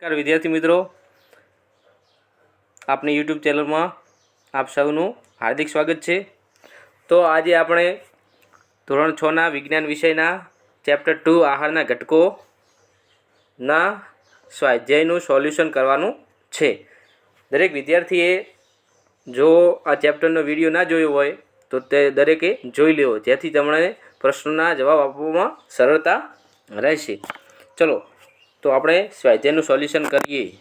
નમસ્કાર વિદ્યાર્થી મિત્રો. આપની યુટ્યુબ ચેનલમાં આપ સૌનું હાર્દિક સ્વાગત છે. તો આજે આપણે ધોરણ છના વિજ્ઞાન વિષયના ચેપ્ટર ટુ આહારના ઘટકોના સ્વાધ્યાયનું સોલ્યુશન કરવાનું છે. દરેક વિદ્યાર્થીએ જો આ ચેપ્ટરનો વીડિયો ના જોયો હોય, તો તે દરેકે જોઈ લેવો. જેથી તમને પ્રશ્નોના જવાબ આપવામાં સરળતા રહેશે. ચલો તો આપણે સ્વાધ્યાયનું સોલ્યુશન કરીએ.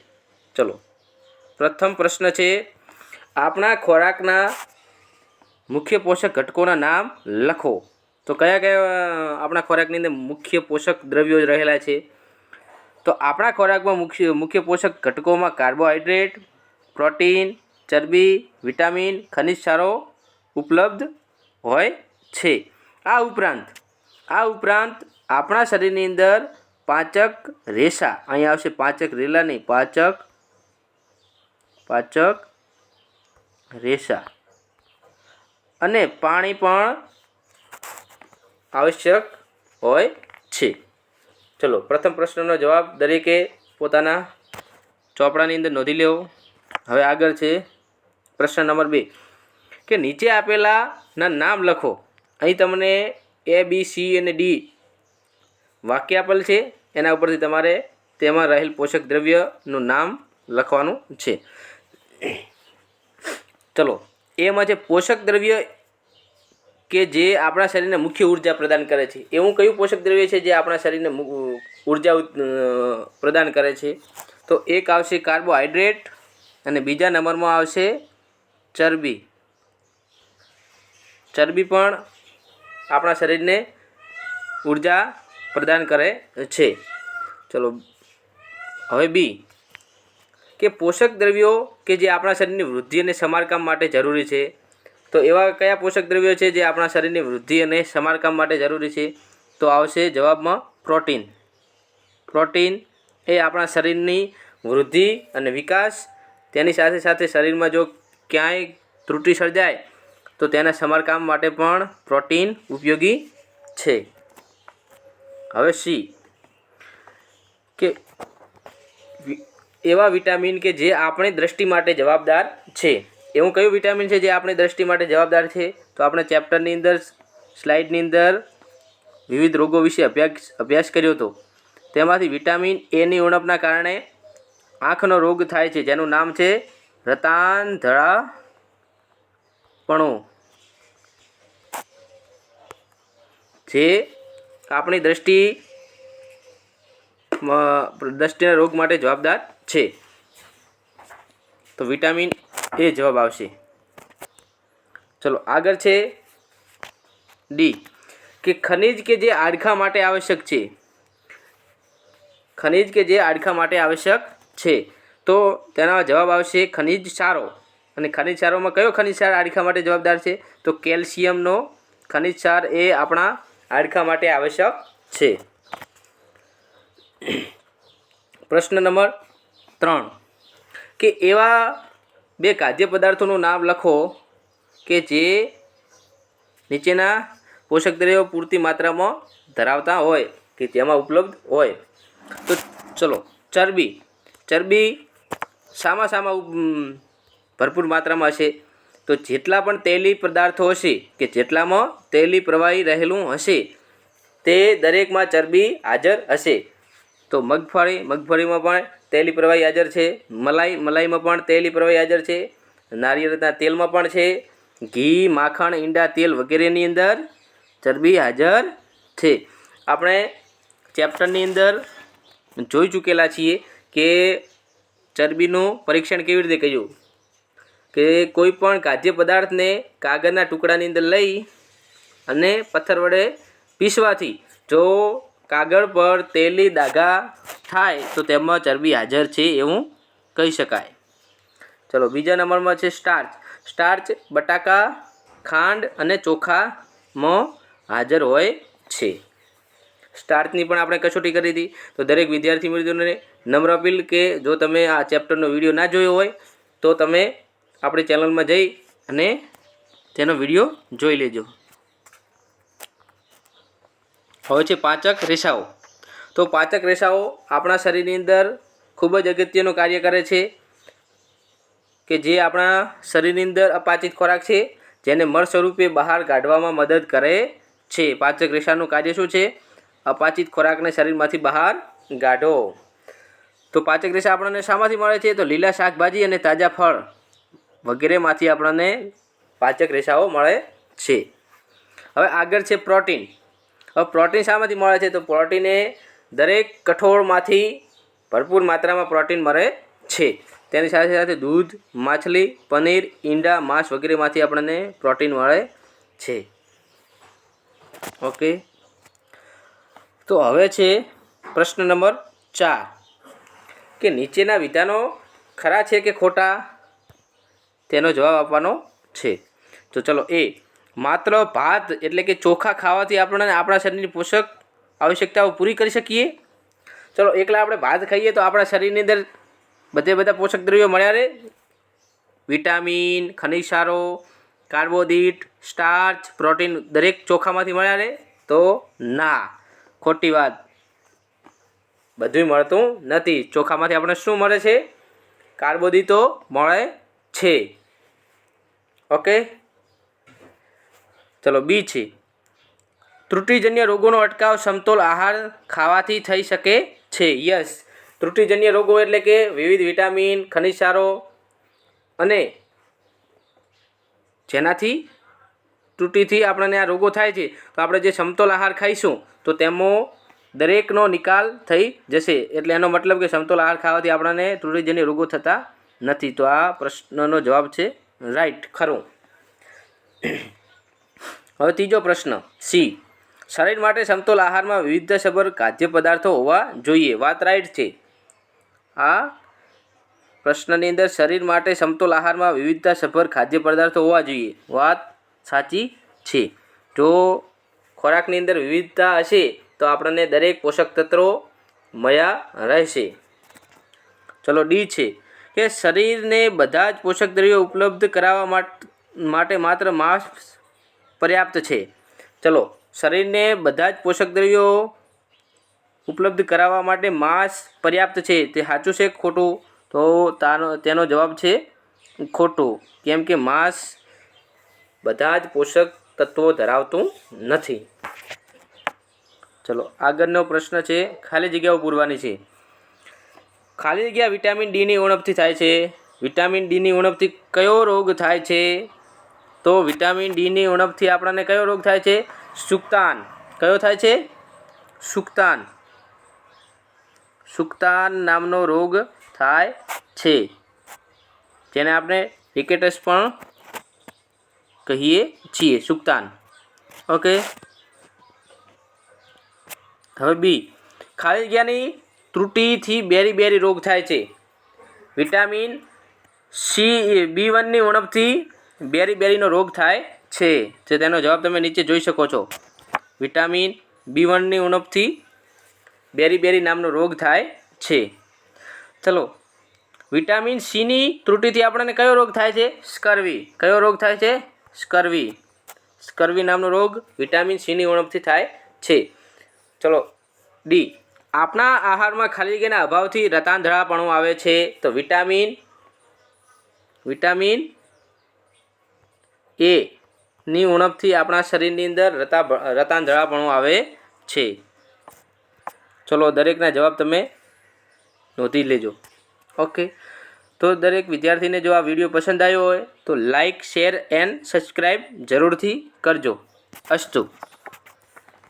ચલો. પ્રથમ પ્રશ્ન છે આપણા ખોરાકના મુખ્ય પોષક ઘટકોના નામ લખો. તો કયા કયા આપણા ખોરાકની અંદર મુખ્ય પોષક દ્રવ્યો રહેલા છે? તો આપણા ખોરાકમાં મુખ્ય મુખ્ય પોષક ઘટકોમાં કાર્બોહાઈડ્રેટ, પ્રોટીન, ચરબી, વિટામિન, ખનિજ સારો ઉપલબ્ધ હોય છે. આ ઉપરાંત આ ઉપરાંત આપણા શરીરની અંદર પાચક રેસા. અહીંયા આવશે પાચક રેલા નહીં, પાચક પાચક રેસા. અને પાણી પણ આવશ્યક હોય છે. ચલો, પ્રથમ પ્રશ્નનો જવાબ દરેકે પોતાના ચોપડાની અંદર નોંધી લેવો. હવે આગળ છે પ્રશ્ન નંબર બે. કે નીચે આપેલાના નામ લખો. અહીં તમને એ બી સી અને ડી વાક્ય આપેલ છે. એના ઉપરથી તમારે તેમાં રહેલ પોષક દ્રવ્યનું નામ લખવાનું છે. ચલો, એમાં છે પોષક દ્રવ્ય કે જે આપણા શરીરને મુખ્ય ઊર્જા પ્રદાન કરે છે, એવું કયું પોષક દ્રવ્ય છે જે આપણા શરીરને ઊર્જા પ્રદાન કરે છે? તો એક આવશે કાર્બોહાઈડ્રેટ અને બીજા નંબરમાં આવશે ચરબી. ચરબી પણ આપણા શરીરને ઊર્જા પ્રદાન કરે છે. ચલો, હવે બી કે પોષક દ્રવ્યો કે જે આપણા શરીરની વૃદ્ધિ અને સમારકામ માટે જરૂરી છે. તો એવા કયા પોષક દ્રવ્યો છે જે આપણા શરીરની વૃદ્ધિ અને સમારકામ માટે જરૂરી છે? તો આવશે જવાબમાં પ્રોટીન. પ્રોટીન એ આપણા શરીરની વૃદ્ધિ અને વિકાસ, તેની સાથે સાથે શરીરમાં જો ક્યાંય ત્રુટિ સર્જાય, તો તેના સમારકામ માટે પણ પ્રોટીન ઉપયોગી છે. હવે સી. કે એવા વિટામિન કે જે આપણી દ્રષ્ટિ માટે જવાબદાર છે. એવું કયું વિટામિન છે જે આપણી દ્રષ્ટિ માટે જવાબદાર છે? તો આપણે ચેપ્ટરની અંદર, સ્લાઇડની અંદર વિવિધ રોગો વિશે અભ્યાસ અભ્યાસ કર્યો હતો. તેમાંથી વિટામિન એની ઉણપના કારણે આંખનો રોગ થાય છે, જેનું નામ છે રતાંધળાપણું. જે આપણી દ્રષ્ટિ દ્રષ્ટિના રોગ માટે જવાબદાર છે. તો વિટામિન એ જવાબ આવશે. ચલો, આગળ છે ડી. કે ખનિજ કે જે હાડકાં માટે આવશ્યક છે? ખનિજ કે જે હાડકાં માટે આવશ્યક છે? તો તેના જવાબ આવશે ખનિજ સારો. અને ખનિજ સારોમાં કયો ખનિજ સાર હાડકાં માટે જવાબદાર છે? તો કેલ્શિયમનો. ખનિજ સાર એ આપણા હાડકાં માટે આવશ્યક છે. પ્રશ્ન નંબર ત્રણ. કે એવા બે ખાદ્ય પદાર્થોનું નામ લખો કે જે નીચેના પોષક દ્રવ્યો પૂરતી માત્રામાં ધરાવતા હોય કે તેમાં ઉપલબ્ધ હોય. તો ચલો, ચરબી. ચરબી સામા સામા ભરપૂર માત્રામાં હશે. તો જેટલા પણ તેલી પદાર્થો હશે કે જેટલામાં તેલી પ્રવાહી રહેલું હશે, તે દરેકમાં ચરબી હાજર હશે. તો મગફળી, મગફળીમાં પણ તેલી પ્રવાહી હાજર છે, મલાઈ, મલાઈમાં પણ તેલી પ્રવાહી હાજર છે નારિયેળના તેલમાં પણ છે, ઘી, માખણ, ઈંડા, તેલ વગેરેની અંદર ચરબી હાજર છે. આપણે ચેપ્ટરની અંદર જોઈ ચૂકેલા છીએ કે ચરબીનું પરીક્ષણ કેવી રીતે કર્યું? કે કોઈ પણ ખાદ્ય પદાર્થને કાગળના ટુકડાની અંદર લઈ અને પથ્થર વડે પીસવાથી જો કાગળ પર તેલી દાગા થાય તો તેમાં ચરબી હાજર છે એવું કહી શકાય. ચલો, બીજા નંબરમાં છે સ્ટાર્ચ. સ્ટાર્ચ બટાકા, ખાંડ અને ચોખામાં હાજર હોય છે. સ્ટાર્ચની પણ આપણે કસોટી કરી હતી. તો દરેક વિદ્યાર્થી મિત્રોને નમ્ર અપીલ કે જો તમે આ ચેપ્ટરનો વીડિયો ના જોયો હોય તો તમે આપણી ચેનલમાં જઈ અને તેનો વીડિયો જોઈ લેજો. હવે છે પાચક રેસાઓ. તો પાચક રેસાઓ આપણા શરીરની અંદર ખૂબ જ અગત્યનું કાર્ય કરે છે કે જે આપણા શરીરની અંદર અપાચિત ખોરાક છે, જેને મળ સ્વરૂપે બહાર કાઢવામાં મદદ કરે છે. પાચક રેશાનું કાર્ય શું છે? અપાચિત ખોરાકને શરીરમાંથી બહાર કાઢો. તો પાચક રેશા આપણને શામાંથી મળે છે? તો લીલા શાકભાજી અને તાજા ફળ. વગેરેમાંથી આપણને પાચક રેશાઓ મળે છે. હવે આગળ છે પ્રોટીન. હવે પ્રોટીન શામાંથી મળે છે? તો પ્રોટીન એ દરેક કઠોળમાંથી ભરપૂર માત્રામાં પ્રોટીન મળે છે. તેની સાથે સાથે દૂધ, માછલી, પનીર, ઈંડા, માંસ વગેરેમાંથી આપણને પ્રોટીન મળે છે. ઓકે. તો હવે છે પ્રશ્ન નંબર ચાર. કે નીચેના વિધાનો ખરા છે કે ખોટા? તેનો જવાબ આપવાનો છે. તો ચલો, એ માત્ર ભાત એટલે કે ચોખા ખાવાથી આપણને આપણા શરીરની પોષક આવશ્યકતાઓ પૂરી કરી શકીએ? ચલો, એકલા આપણે ભાત ખાઈએ તો આપણા શરીરની અંદર બધે બધા પોષક દ્રવ્યો મળ્યા રહે વિટામિન, ખનિજ સારો, કાર્બોદિટ, સ્ટાર્ચ, પ્રોટીન દરેક ચોખામાંથી મળ્યા રહે તો ના. ખોટી વાત. બધું મળતું નથી. ચોખામાંથી આપણને શું મળે છે? કાર્બોદિતો મળે છે. ઓકે ચલો, બી છે. ત્રુટિજન્ય રોગોનો અટકાવ સમતોલ આહાર ખાવાથી થઈ શકે છે. યસ ત્રુટિજન્ય રોગો એટલે કે વિવિધ વિટામિન, ખનિજારો અને જેનાથી ત્રુટિથી આપણને આ રોગો થાય છે. તો આપણે જે સમતોલ આહાર ખાઈશું, તો તેમાં દરેકનો નિકાલ થઈ જશે. એટલે એનો મતલબ કે સમતોલ આહાર ખાવાથી આપણને ત્રુટિજન્ય રોગો થતા નથી. તો આ પ્રશ્નનો જવાબ છે રાઈટ, ખરું. હવે ત્રીજો પ્રશ્ન. સી. શરીર માટે સમતોલ આહારમાં વિવિધતાસભર ખાદ્ય પદાર્થો હોવા જોઈએ. વાત રાઈટ છે. આ પ્રશ્નની અંદર શરીર માટે સમતોલ આહારમાં વિવિધતાસભર ખાદ્ય પદાર્થો હોવા જોઈએ. વાત સાચી છે. જો ખોરાકની અંદર વિવિધતા હશે, તો આપણને દરેક પોષક તત્વો મળ્યા રહેશે. ચલો ડી છે. કે શરીરને બધા જ પોષક દ્રવ્યો ઉપલબ્ધ કરાવવા માટે માત્ર માંસ પર્યાપ્ત છે. ચલો, શરીરને બધા જ પોષક દ્રવ્યો ઉપલબ્ધ કરાવવા માટે માંસ પર્યાપ્ત છે, તે સાચું છે ખોટું? તો તારો તેનો જવાબ છે ખોટું, કેમ કે માંસ બધા જ પોષક તત્વો ધરાવતું નથી. ચલો, આગળનો પ્રશ્ન છે, ખાલી જગ્યાઓ પૂરવાની છે. ખાલી જગ્યા વિટામિન ડીની ઉણપથી થાય છે. વિટામિન ડીની ઉણપથી કયો રોગ થાય છે? તો વિટામિન ડીની ઉણપથી આપણને કયો રોગ થાય છે? સુક્તાન. કયો થાય છે? સુક્તાન. સુક્તાન નામનો રોગ થાય છે. જેને આપણે રિકેટસ પણ કહીએ છીએ. સુક્તાન. ઓકે. હવે બી. ખાલી જગ્યાની ત્રુટિથી બેરી બેરી રોગ થાય છે. વિટામિન સી બી વનની ઉણપથી બેરી બેરીનો રોગ થાય છે. જે તેનો જવાબ તમે નીચે જોઈ શકો છો. વિટામિન બી વનની ઉણપથી બેરી બેરી નામનો રોગ થાય છે. ચલો, વિટામિન સીની ત્રુટિથી આપણને કયો રોગ થાય છે? સ્કર્વી. કયો રોગ થાય છે? સ્કર્વી. સ્કર્વી નામનો રોગ વિટામિન સીની ઉણપથી થાય છે. ચલો, ડી. આપણા આહારમાં ખાલી જગ્યાના અભાવથી રતાંધળાપણું આવે છે તો વિટામિન વિટામિન એ ની ઉણપથી આપણા શરીરની અંદર રતા રતાંધળાપણું આવે છે. ચલો દરેકના જવાબ તમે નોંધી લેજો. ઓકે. તો દરેક વિદ્યાર્થીને જો આ વીડિયો પસંદ આવ્યો હોય તો લાઇક શેર એન્ડ સબસ્ક્રાઈબ જરૂરથી કરજો. અસ્તુ